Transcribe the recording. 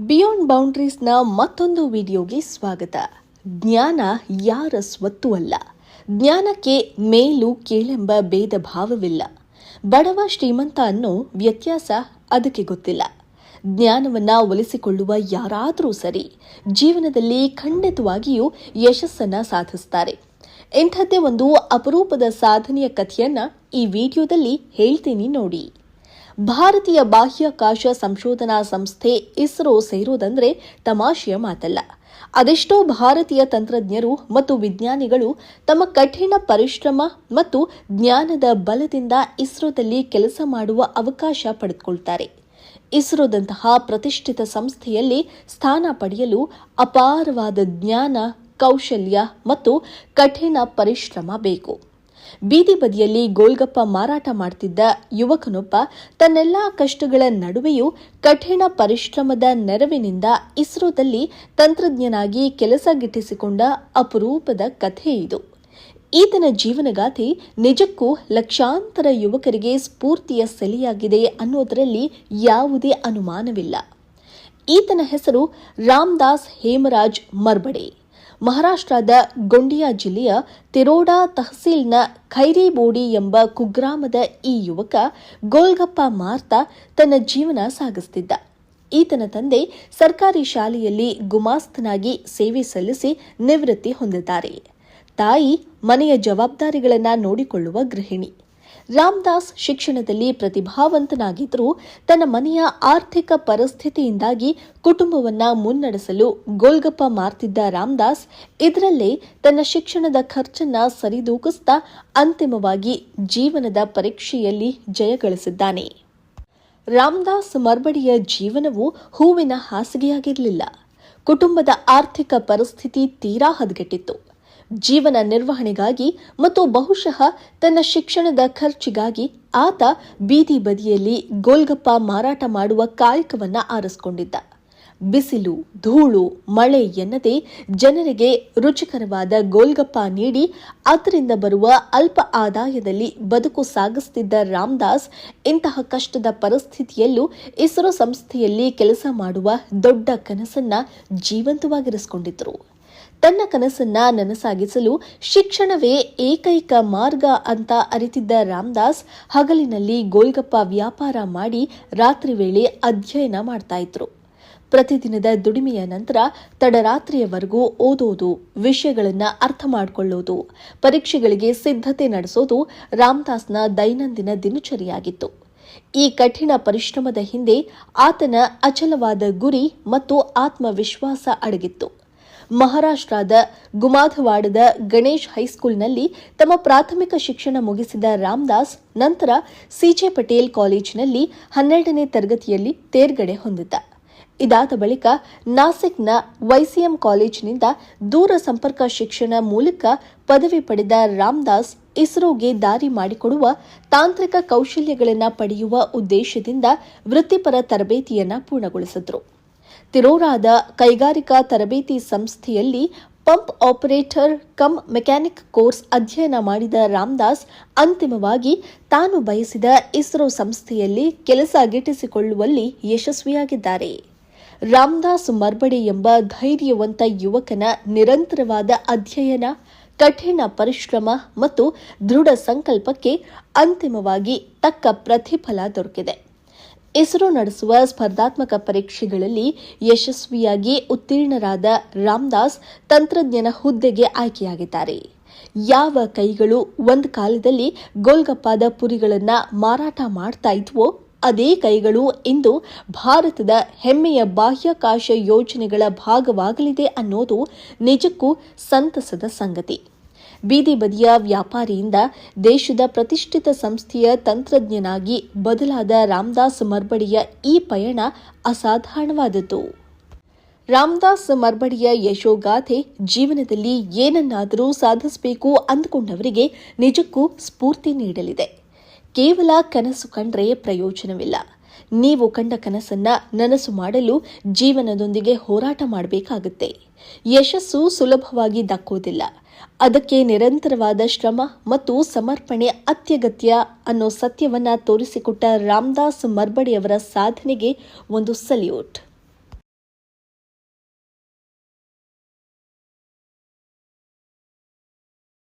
Beyond ಬೌಂಡ್ರೀಸ್ನ ಮತ್ತೊಂದು ವಿಡಿಯೋಗೆ ಸ್ವಾಗತ. ಜ್ಞಾನ ಯಾರ ಸ್ವತ್ತು ಅಲ್ಲ? ಜ್ಞಾನಕ್ಕೆ ಮೇಲು ಕೇಳೆಂಬ ಭೇದ ಭಾವವಿಲ್ಲ ಬಡವ ಶ್ರೀಮಂತ ಅನ್ನೋ ವ್ಯತ್ಯಾಸ ಅದಕ್ಕೆ ಗೊತ್ತಿಲ್ಲ. ಜ್ಞಾನವನ್ನ ಒಲಿಸಿಕೊಳ್ಳುವ ಯಾರಾದರೂ ಸರಿ, ಜೀವನದಲ್ಲಿ ಖಂಡಿತವಾಗಿಯೂ ಯಶಸ್ಸನ್ನ ಸಾಧಿಸ್ತಾರೆ. ಇಂಥದ್ದೇ ಒಂದು ಅಪರೂಪದ ಸಾಧನೆಯ ಕಥೆಯನ್ನ ಈ ವಿಡಿಯೋದಲ್ಲಿ ಹೇಳ್ತೀನಿ ನೋಡಿ. ಭಾರತೀಯ ಬಾಹ್ಯಾಕಾಶ ಸಂಶೋಧನಾ ಸಂಸ್ಥೆ ಇಸ್ರೋ ಸೇರೋದಂದ್ರೆ ತಮಾಷೆಯ ಮಾತಲ್ಲ. ಅದೆಷ್ಟೋ ಭಾರತೀಯ ತಂತ್ರಜ್ಞರು ಮತ್ತು ವಿಜ್ಞಾನಿಗಳು ತಮ್ಮ ಕಠಿಣ ಪರಿಶ್ರಮ ಮತ್ತು ಜ್ಞಾನದ ಬಲದಿಂದ ಇಸ್ರೋದಲ್ಲಿ ಕೆಲಸ ಮಾಡುವ ಅವಕಾಶ ಪಡೆದುಕೊಳ್ತಾರೆ. ಇಸ್ರೋದಂತಹ ಪ್ರತಿಷ್ಠಿತ ಸಂಸ್ಥೆಯಲ್ಲಿ ಸ್ಥಾನ ಪಡೆಯಲು ಅಪಾರವಾದ ಜ್ಞಾನ, ಕೌಶಲ್ಯ ಮತ್ತು ಕಠಿಣ ಪರಿಶ್ರಮ ಬೇಕು. ಬೀದಿ ಬದಿಯಲ್ಲಿ ಗೋಲ್ಗಪ್ಪ ಮಾರಾಟ ಮಾಡ್ತಿದ್ದ ಯುವಕನೊಬ್ಬ ತನ್ನೆಲ್ಲಾ ಕಷ್ಟಗಳ ನಡುವೆಯೂ ಕಠಿಣ ಪರಿಶ್ರಮದ ನೆರವಿನಿಂದ ಇಸ್ರೋದಲ್ಲಿ ತಂತ್ರಜ್ಞನಾಗಿ ಕೆಲಸ ಗಿಟ್ಟಿಸಿಕೊಂಡ ಅಪರೂಪದ ಕಥೆ ಇದು. ಈತನ ಜೀವನಗಾಥೆ ನಿಜಕ್ಕೂ ಲಕ್ಷಾಂತರ ಯುವಕರಿಗೆ ಸ್ಫೂರ್ತಿಯ ಸೆಲೆಯಾಗಿದೆ ಅನ್ನೋದರಲ್ಲಿ ಯಾವುದೇ ಅನುಮಾನವಿಲ್ಲ. ಈತನ ಹೆಸರು ರಾಮದಾಸ್ ಹೇಮರಾಜ್ ಮರ್ಬಡೆ. ಮಹಾರಾಷ್ಟ್ರದ ಗೊಂಡಿಯಾ ಜಿಲ್ಲೆಯ ತಿರೋಡಾ ತಹಸೀಲ್ನ ಖೈರಿಬೋಡಿ ಎಂಬ ಕುಗ್ರಾಮದ ಈ ಯುವಕ ಗೋಲ್ಗಪ್ಪ ಮಾರ್ತಾ ತನ್ನ ಜೀವನ ಸಾಗಿಸುತ್ತಿದ್ದ ಈತನ ತಂದೆ ಸರ್ಕಾರಿ ಶಾಲೆಯಲ್ಲಿ ಗುಮಾಸ್ತನಾಗಿ ಸೇವೆ ಸಲ್ಲಿಸಿ ನಿವೃತ್ತಿ ಹೊಂದಿದ್ದಾರೆ. ತಾಯಿ ಮನೆಯ ಜವಾಬ್ದಾರಿಗಳನ್ನು ನೋಡಿಕೊಳ್ಳುವ ಗೃಹಿಣಿ. ರಾಮದಾಸ್ ಶಿಕ್ಷಣದಲ್ಲಿ ಪ್ರತಿಭಾವಂತನಾಗಿದ್ದರೂ ತನ್ನ ಮನೆಯ ಆರ್ಥಿಕ ಪರಿಸ್ಥಿತಿಯಿಂದಾಗಿ ಕುಟುಂಬವನ್ನ ಮುನ್ನಡೆಸಲು ಗೋಲ್ಗಪ್ಪ ಮಾರ್ತಿದ್ದ ರಾಮದಾಸ್ ಇದರಲ್ಲೇ ತನ್ನ ಶಿಕ್ಷಣದ ಖರ್ಚನ್ನ ಸರಿದೂಗಿಸ್ತಾ ಅಂತಿಮವಾಗಿ ಜೀವನದ ಪರೀಕ್ಷೆಯಲ್ಲಿ ಜಯಗಳಿಸಿದ್ದಾನೆ ರಾಮದಾಸ್ ಮರ್ಬಡಿಯ ಜೀವನವು ಹೂವಿನ ಹಾಸಿಗೆಯಾಗಿರಲಿಲ್ಲ. ಕುಟುಂಬದ ಆರ್ಥಿಕ ಪರಿಸ್ಥಿತಿ ತೀರಾ ಹದಗೆಟ್ಟಿತ್ತು. ಜೀವನ ನಿರ್ವಹಣೆಗಾಗಿ ಮತ್ತು ಬಹುಶಃ ತನ್ನ ಶಿಕ್ಷಣದ ಖರ್ಚಿಗಾಗಿ ಆತ ಬೀದಿ ಬದಿಯಲ್ಲಿ ಗೋಲ್ಗಪ್ಪ ಮಾರಾಟ ಮಾಡುವ ಕಾಯಕವನ್ನು ಆರಿಸಿಕೊಂಡಿದ್ದ. ಬಿಸಿಲು, ಧೂಳು, ಮಳೆ ಎನ್ನದೆ ಜನರಿಗೆ ರುಚಿಕರವಾದ ಗೋಲ್ಗಪ್ಪ ನೀಡಿ ಅದರಿಂದ ಬರುವ ಅಲ್ಪ ಆದಾಯದಲ್ಲಿ ಬದುಕು ಸಾಗಿಸುತ್ತಿದ್ದ ರಾಮದಾಸ್ ಇಂತಹ ಕಷ್ಟದ ಪರಿಸ್ಥಿತಿಯಲ್ಲೂ ಇಸ್ರೋ ಸಂಸ್ಥೆಯಲ್ಲಿ ಕೆಲಸ ಮಾಡುವ ದೊಡ್ಡ ಕನಸನ್ನ ಜೀವಂತವಾಗಿರಿಸಿಕೊಂಡಿದ್ರು. ತನ್ನ ಕನಸನ್ನ ನನಸಾಗಿಸಲು ಶಿಕ್ಷಣವೇ ಏಕೈಕ ಮಾರ್ಗ ಅಂತ ಅರಿತಿದ್ದ ರಾಮದಾಸ್ ಹಗಲಿನಲ್ಲಿ ಗೋಲ್ಗಪ್ಪ ವ್ಯಾಪಾರ ಮಾಡಿ ರಾತ್ರಿ ವೇಳೆ ಅಧ್ಯಯನ ಮಾಡ್ತಾ ಇದ್ರು. ಪ್ರತಿದಿನದ ದುಡಿಮೆಯ ನಂತರ ತಡರಾತ್ರಿಯವರೆಗೂ ಓದೋದು, ವಿಷಯಗಳನ್ನ ಅರ್ಥ ಮಾಡಿಕೊಳ್ಳೋದು, ಪರೀಕ್ಷೆಗಳಿಗೆ ಸಿದ್ಧತೆ ನಡೆಸೋದು ರಾಮದಾಸ್ನ ದೈನಂದಿನ ದಿನಚರಿಯಾಗಿತ್ತು. ಈ ಕಠಿಣ ಪರಿಶ್ರಮದ ಹಿಂದೆ ಆತನ ಅಚಲವಾದ ಗುರಿ ಮತ್ತು ಆತ್ಮವಿಶ್ವಾಸ ಅಡಗಿತ್ತು. ಮಹಾರಾಷ್ಟ್ರದ ಗುಮಾಧವಾಡದ ಗಣೇಶ್ ಹೈಸ್ಕೂಲ್ನಲ್ಲಿ ತಮ್ಮ ಪ್ರಾಥಮಿಕ ಶಿಕ್ಷಣ ಮುಗಿಸಿದ ರಾಮದಾಸ್ ನಂತರ ಸಿಜೆ ಪಟೇಲ್ ಕಾಲೇಜಿನಲ್ಲಿ ಹನ್ನೆರಡನೇ ತರಗತಿಯಲ್ಲಿ ತೇರ್ಗಡೆ ಹೊಂದಿದ್ದ. ಇದಾದ ಬಳಿಕ ನಾಸಿಕ್ನ ವೈಸಿಎಂ ಕಾಲೇಜಿನಿಂದ ದೂರ ಸಂಪರ್ಕ ಶಿಕ್ಷಣ ಮೂಲಕ ಪದವಿ ಪಡೆದ ರಾಮದಾಸ್ ಇಸ್ರೋಗೆ ದಾರಿ ಮಾಡಿಕೊಡುವ ತಾಂತ್ರಿಕ ಕೌಶಲ್ಯಗಳನ್ನು ಪಡೆಯುವ ಉದ್ದೇಶದಿಂದ ವೃತ್ತಿಪರ ತರಬೇತಿಯನ್ನು ಪೂರ್ಣಗೊಳಿಸಿದ್ರು. ತಿರೋರಾದ ಕೈಗಾರಿಕಾ ತರಬೇತಿ ಸಂಸ್ಥೆಯಲ್ಲಿ pump operator cum mechanic course ಅಧ್ಯಯನ ಮಾಡಿದ ರಾಮದಾಸ್, ಅಂತಿಮವಾಗಿ ತಾನು ಬಯಸಿದ ಇಸ್ರೋ ಸಂಸ್ಥೆಯಲ್ಲಿ ಕೆಲಸ ಗಿಟ್ಟಿಸಿಕೊಳ್ಳುವಲ್ಲಿ ಯಶಸ್ವಿಯಾಗಿದ್ದಾರೆ. ರಾಮದಾಸ್ ಮರ್ಬಡೆ ಎಂಬ ಧೈರ್ಯವಂತ ಯುವಕನ ನಿರಂತರವಾದ ಅಧ್ಯಯನ, ಕಠಿಣ ಪರಿಶ್ರಮ ಮತ್ತು ದೃಢ ಸಂಕಲ್ಪಕ್ಕೆ ಅಂತಿಮವಾಗಿ ತಕ್ಕ ಪ್ರತಿಫಲ ದೊರಕಿದೆ. ಇಸ್ರೋ ನಡೆಸುವ ಸ್ಪರ್ಧಾತ್ಮಕ ಪರೀಕ್ಷೆಗಳಲ್ಲಿ ಯಶಸ್ವಿಯಾಗಿ ಉತ್ತೀರ್ಣರಾದ ರಾಮದಾಸ್ ತಂತ್ರಜ್ಞನ ಹುದ್ದೆಗೆ ಆಯ್ಕೆಯಾಗಿದ್ದಾರೆ. ಯಾವ ಕೈಗಳು ಒಂದು ಕಾಲದಲ್ಲಿ ಗೋಲ್ಗಪ್ಪಾದ ಪುರಿಗಳನ್ನು ಮಾರಾಟ ಮಾಡ್ತಾ ಇದ್ವೋ, ಅದೇ ಕೈಗಳು ಇಂದು ಭಾರತದ ಹೆಮ್ಮೆಯ ಬಾಹ್ಯಾಕಾಶ ಯೋಜನೆಗಳ ಭಾಗವಾಗಲಿದೆ ಅನ್ನೋದು ನಿಜಕ್ಕೂ ಸಂತಸದ ಸಂಗತಿ. ಬೀದಿ ಬದಿಯ ವ್ಯಾಪಾರಿಯಿಂದ ದೇಶದ ಪ್ರತಿಷ್ಠಿತ ಸಂಸ್ಥೆಯ ತಂತ್ರಜ್ಞನಾಗಿ ಬದಲಾದ ರಾಮದಾಸ್ ಮರ್ಬಡಿಯ ಈ ಪಯಣ ಅಸಾಧಾರಣವಾದದ್ದು. ರಾಮದಾಸ್ ಮರ್ಬಡಿಯ ಯಶೋಗಾಥೆ ಜೀವನದಲ್ಲಿ ಏನನ್ನಾದರೂ ಸಾಧಿಸಬೇಕು ಅಂದುಕೊಂಡವರಿಗೆ ನಿಜಕ್ಕೂ ಸ್ಫೂರ್ತಿ ನೀಡಲಿದೆ. ಕೇವಲ ಕನಸು ಕಂಡ್ರೆ ಪ್ರಯೋಜನವಿಲ್ಲ. ನೀವು ಕಂಡ ಕನಸನ್ನ ನನಸು ಮಾಡಲು ಜೀವನದೊಂದಿಗೆ ಹೋರಾಟ ಮಾಡಬೇಕಾಗುತ್ತೆ. ಯಶಸ್ಸು ಸುಲಭವಾಗಿ ದಕ್ಕೋದಿಲ್ಲ ಅದಕ್ಕೆ ನಿರಂತರವಾದ ಶ್ರಮ ಮತ್ತು ಸಮರ್ಪಣೆ ಅತ್ಯಗತ್ಯ ಅನ್ನೋ ಸತ್ಯವನ್ನ ತೋರಿಸಿಕೊಟ್ಟ ರಾಮದಾಸ್ ಮರ್ಬಡಿಯವರ ಸಾಧನೆಗೆ ಒಂದು ಸಲ್ಯೂಟ್.